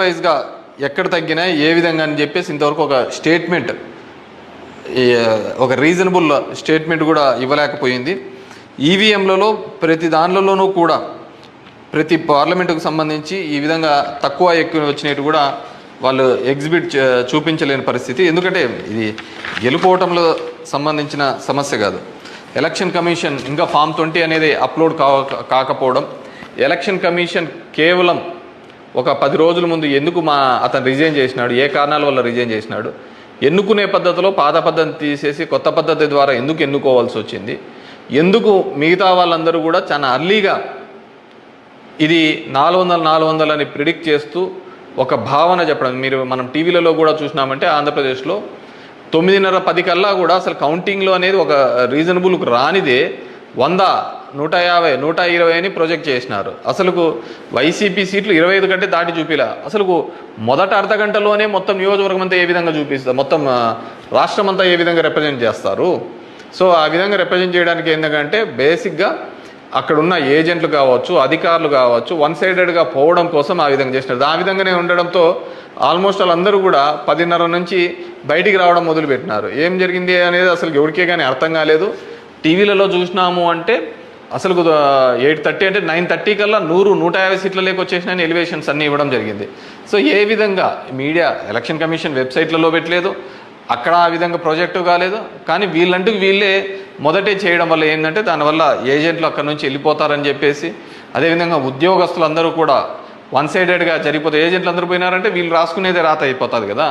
వైజ్గా ఎక్కడ తగ్గినా ఏ విధంగా అని చెప్పేసి ఇంతవరకు ఒక స్టేట్మెంట్ ఒక రీజనబుల్ స్టేట్మెంట్ కూడా ఇవ్వలేకపోయింది. ఈవీఎంలలో ప్రతి దానిలోనూ కూడా ప్రతి పార్లమెంటుకు సంబంధించి ఈ విధంగా తక్కువ ఎక్కువ వచ్చినట్టు కూడా వాళ్ళు ఎగ్జిబిట్ చూపించలేని పరిస్థితి. ఎందుకంటే ఇది గెలుపోవటంలో సంబంధించిన సమస్య కాదు. ఎలక్షన్ కమిషన్ ఇంకా ఫామ్ ట్వంటీ అనేది అప్లోడ్ కా కాకపోవడం. ఎలక్షన్ కమిషన్ కేవలం ఒక పది రోజుల ముందు ఎందుకు మా అతను రిజైన్ చేసినాడు? ఏ కారణాల వల్ల రిజైన్ చేసినాడు? ఎన్నుకునే పద్ధతిలో పాత పద్ధతిని తీసేసి కొత్త పద్ధతి ద్వారా ఎందుకు ఎన్నుకోవాల్సి వచ్చింది? ఎందుకు మిగతా వాళ్ళందరూ కూడా చాలా అర్లీగా ఇది నాలుగు వందల నాలుగు వందలు అని ప్రిడిక్ట్ చేస్తూ ఒక భావన చెప్పడం. మీరు మనం టీవీలలో కూడా చూసినామంటే ఆంధ్రప్రదేశ్లో తొమ్మిదిన్నర పది కల్లా కూడా అసలు కౌంటింగ్లో అనేది ఒక రీజనబుల్ రానిదే వంద నూట యాభై నూట ఇరవై అని ప్రొజెక్ట్ చేసినారు. అసలుకు వైసీపీ సీట్లు ఇరవై ఐదు కంటే దాటి చూపిలా. అసలుకు మొదట అర్ధ గంటలోనే మొత్తం నియోజకవర్గం అంతా ఏ విధంగా చూపిస్తారు మొత్తం రాష్ట్రం అంతా ఏ విధంగా రిప్రజెంట్ చేస్తారు? సో ఆ విధంగా రిప్రజెంట్ చేయడానికి ఏంటంటే బేసిక్గా అక్కడున్న ఏజెంట్లు కావచ్చు అధికారులు కావచ్చు వన్ సైడెడ్గా పోవడం కోసం ఆ విధంగా చేసినారు. ఆ విధంగానే ఉండడంతో ఆల్మోస్ట్ వాళ్ళందరూ కూడా పదిన్నర నుంచి బయటికి రావడం మొదలుపెట్టినారు. ఏం జరిగింది అనేది అసలు ఎవరికే కానీ అర్థం కాలేదు. టీవీలలో చూసినాము అంటే అసలు ఎయిట్ థర్టీ అంటే నైన్ థర్టీ కల్లా నూరు నూట యాభై సీట్ల లేక ఎలివేషన్స్ అన్నీ ఇవ్వడం జరిగింది. సో ఏ విధంగా మీడియా ఎలక్షన్ కమిషన్ వెబ్సైట్లలో పెట్టలేదు అక్కడ ఆ విధంగా ప్రాజెక్టు కాలేదు కానీ వీళ్ళంటూ వీళ్ళే మొదటే చేయడం వల్ల ఏంటంటే దానివల్ల ఏజెంట్లు అక్కడ నుంచి వెళ్ళిపోతారని చెప్పేసి అదేవిధంగా ఉద్యోగస్తులు అందరూ కూడా వన్ సైడెడ్గా జరిగిపోతే ఏజెంట్లు అందరూ పోయినారంటే వీళ్ళు రాసుకునేదే రాత అయిపోతుంది కదా.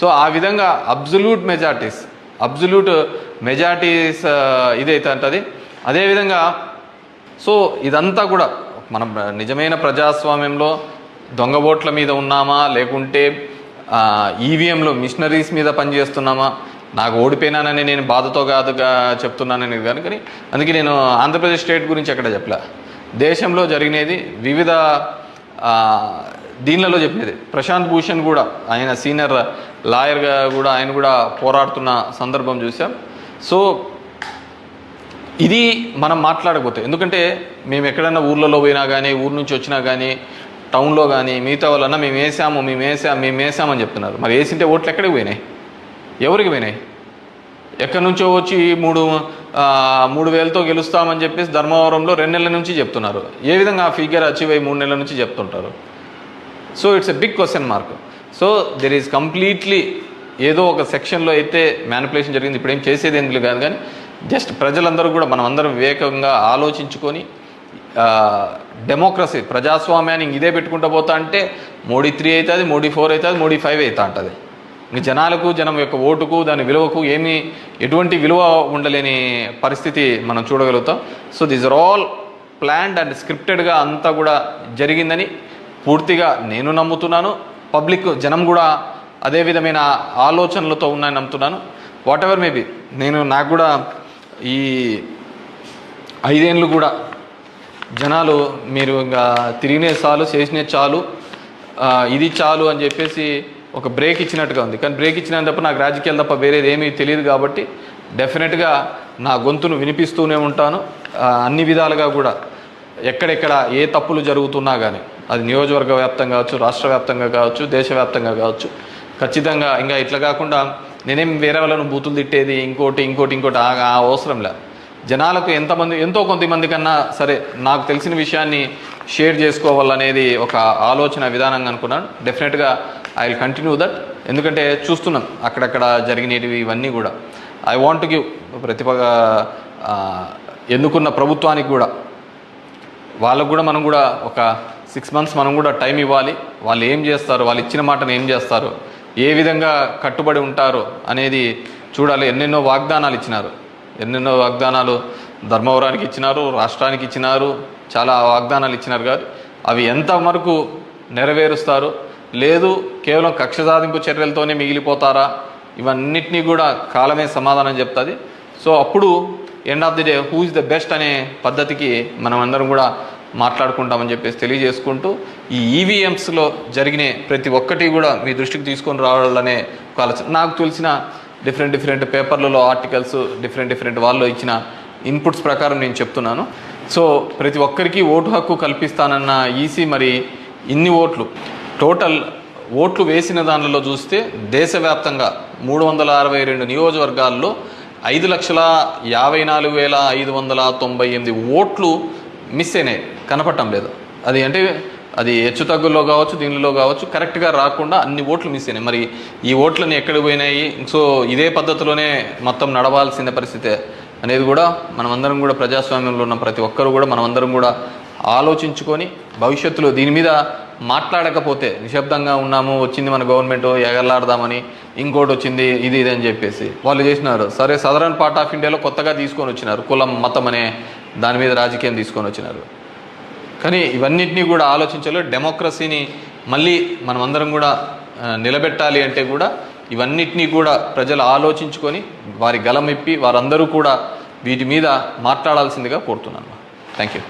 సో ఆ విధంగా అబ్జల్యూట్ మెజార్టీస్ అబ్జల్యూట్ మెజార్టీస్ ఇదైతే అంటది. అదేవిధంగా సో ఇదంతా కూడా మనం నిజమైన ప్రజాస్వామ్యంలో దొంగ ఓట్ల మీద ఉన్నామా లేకుంటే ఈవీఎంలో మిషనరీస్ మీద పనిచేస్తున్నామా నాకు ఓడిపోయినానని నేను బాధతో కాదుగా చెప్తున్నానని కానీ కానీ అందుకే నేను ఆంధ్రప్రదేశ్ స్టేట్ గురించి ఎక్కడ చెప్పలే. దేశంలో జరిగినది వివిధ దీనిలలో చెప్పినది. ప్రశాంత్ భూషణ్ కూడా ఆయన సీనియర్ లాయర్గా కూడా ఆయన కూడా పోరాడుతున్న సందర్భం చూసాం. సో ఇది మనం మాట్లాడకపోతే. ఎందుకంటే మేము ఎక్కడైనా ఊర్లలో పోయినా కానీ ఊరు నుంచి వచ్చినా కానీ టౌన్లో కానీ మిగతా వాళ్ళన్నా మేము వేసాము మేము వేసాము మేము వేసామని చెప్తున్నారు. మరి వేసింటే ఓట్లు ఎక్కడికి పోయినాయి? ఎవరికి పోయినాయి? ఎక్కడి నుంచో వచ్చి మూడు మూడు వేలతో గెలుస్తామని చెప్పేసి ధర్మవరంలో రెండు నెలల నుంచి చెప్తున్నారు. ఏ విధంగా ఆ ఫిగర్ అచీవ్ అయ్యి మూడు నెలల నుంచి చెప్తుంటారు? So it's a big question mark so there is completely ఏదో ఒక సెక్షన్లో అయితే మ్యానిపులేషన్ జరిగింది. ఇప్పుడు ఏం చేసేది ఎందుకు కాదు కానీ జస్ట్ ప్రజలందరూ కూడా మనం అందరం వివేకంగా ఆలోచించుకొని డెమోక్రసీ ప్రజాస్వామ్యాన్ని ఇదే పెట్టుకుంటూ పోతా అంటే మోడీ త్రీ అవుతుంది మోడీ ఫోర్ అవుతుంది మోడీ ఫైవ్ అవుతా ఉంటుంది ఇంకా జనాలకు జనం యొక్క ఓటుకు దాని విలువకు ఏమీ ఎటువంటి విలువ ఉండలేని పరిస్థితి మనం చూడగలుగుతాం. So this are all planned and స్క్రిప్టెడ్గా అంతా కూడా జరిగిందని పూర్తిగా నేను నమ్ముతున్నాను. పబ్లిక్ జనం కూడా అదే విధమైన ఆలోచనలతో ఉన్నాయని నమ్ముతున్నాను. వాట్ ఎవర్ మేబీ నేను నాకు కూడా ఈ ఐదేళ్ళు కూడా జనాలు మీరు ఇంకా తిరిగినే చాలు చేసినే చాలు ఇది చాలు అని చెప్పేసి ఒక బ్రేక్ ఇచ్చినట్టుగా ఉంది. కానీ బ్రేక్ ఇచ్చిన తప్ప నాకు రాజకీయాలు తప్ప వేరేది ఏమీ తెలియదు కాబట్టి డెఫినెట్గా నా గొంతును వినిపిస్తూనే ఉంటాను. అన్ని విధాలుగా కూడా ఎక్కడెక్కడ ఏ తప్పులు జరుగుతున్నా కానీ అది నియోజకవర్గ వ్యాప్తంగా కావచ్చు రాష్ట్ర వ్యాప్తంగా కావచ్చు దేశవ్యాప్తంగా కావచ్చు ఖచ్చితంగా ఇంకా ఇట్లా కాకుండా నేనేం వేరే వాళ్ళను బూతులు తిట్టేది ఇంకోటి ఇంకోటి ఇంకోటి ఆ అవసరం లే జనాలకు ఎంతమంది ఎంతో కొంతమంది కన్నా సరే నాకు తెలిసిన విషయాన్ని షేర్ చేసుకోవాలనేది ఒక ఆలోచన విధానంగా అనుకున్నాను. డెఫినెట్గా ఐ విల్ కంటిన్యూ దట్ ఎందుకంటే చూస్తున్నాం అక్కడక్కడ జరిగినవి ఇవన్నీ కూడా. ఐ వాంట్ గివ్ ప్రతిభ ఎన్నుకున్న ప్రభుత్వానికి కూడా వాళ్ళకు కూడా మనం కూడా ఒక సిక్స్ మంత్స్ మనం కూడా టైం ఇవ్వాలి. వాళ్ళు ఏం చేస్తారు వాళ్ళు ఇచ్చిన మాటను ఏం చేస్తారు ఏ విధంగా కట్టుబడి ఉంటారో అనేది చూడాలి. ఎన్నెన్నో వాగ్దానాలు ఇచ్చినారు. ఎన్నెన్నో వాగ్దానాలు ధర్మవరానికి ఇచ్చినారు రాష్ట్రానికి ఇచ్చినారు చాలా వాగ్దానాలు ఇచ్చినారు కాదు అవి ఎంత వరకు నెరవేరుస్తారు? లేదు కేవలం కక్ష సాధింపు చర్యలతోనే మిగిలిపోతారా? ఇవన్నిటినీ కూడా కాలమే సమాధానం చెప్తుంది. సో అప్పుడు end of the day who is the best అనే పద్ధతికి మనం అందరం కూడా మాట్లాడుకుంటామని చెప్పేసి తెలియజేసుకుంటూ ఈ ఈవీఎంస్లో జరిగిన ప్రతి ఒక్కటి కూడా మీ దృష్టికి తీసుకొని రావాలనే ఒక ఆలోచన. నాకు తెలిసిన డిఫరెంట్ డిఫరెంట్ పేపర్లలో ఆర్టికల్స్ డిఫరెంట్ డిఫరెంట్ వాళ్ళు ఇచ్చిన ఇన్పుట్స్ ప్రకారం నేను చెప్తున్నాను. సో ప్రతి ఒక్కరికి ఓటు హక్కు కల్పిస్తానన్న ఈసీ మరి ఇన్ని ఓట్లు. టోటల్ ఓట్లు వేసిన దానిలో చూస్తే దేశవ్యాప్తంగా మూడు వందల అరవై రెండు నియోజకవర్గాల్లో ఐదు లక్షల యాభై నాలుగు వేల ఐదు వందల తొంభై ఎనిమిది ఓట్లు మిస్ అయినాయి. కనపడటం లేదు. అది అంటే అది హెచ్చు తగ్గుల్లో కావచ్చు దీనిలో కావచ్చు కరెక్ట్గా రాకుండా అన్ని ఓట్లు మిస్ అయినాయి. మరి ఈ ఓట్లని ఎక్కడికి పోయినాయి? సో ఇదే పద్ధతిలోనే మొత్తం నడవాల్సిన పరిస్థితే అనేది కూడా మనమందరం కూడా ప్రజాస్వామ్యంలో ఉన్న ప్రతి ఒక్కరు కూడా మనమందరం కూడా ఆలోచించుకొని భవిష్యత్తులో దీని మీద మాట్లాడకపోతే నిశ్శబ్దంగా ఉన్నాము వచ్చింది మన గవర్నమెంట్ ఎగలాడదామని ఇంకోటి వచ్చింది ఇది ఇది అని చెప్పేసి వాళ్ళు చేసినారు. సరే సదరన్ పార్ట్ ఆఫ్ ఇండియాలో కొత్తగా తీసుకొని వచ్చినారు కులం మతం అనే దాని మీద రాజకీయం తీసుకొని వచ్చినారు. కానీ ఇవన్నిటినీ కూడా ఆలోచించాలో డెమోక్రసీని మళ్ళీ మనమందరం కూడా నిలబెట్టాలి అంటే కూడా ఇవన్నిటినీ కూడా ప్రజలు ఆలోచించుకొని వారి గలం ఇప్పి వారందరూ కూడా వీటి మీద మాట్లాడాల్సిందిగా కోరుతున్నాను. Thank you.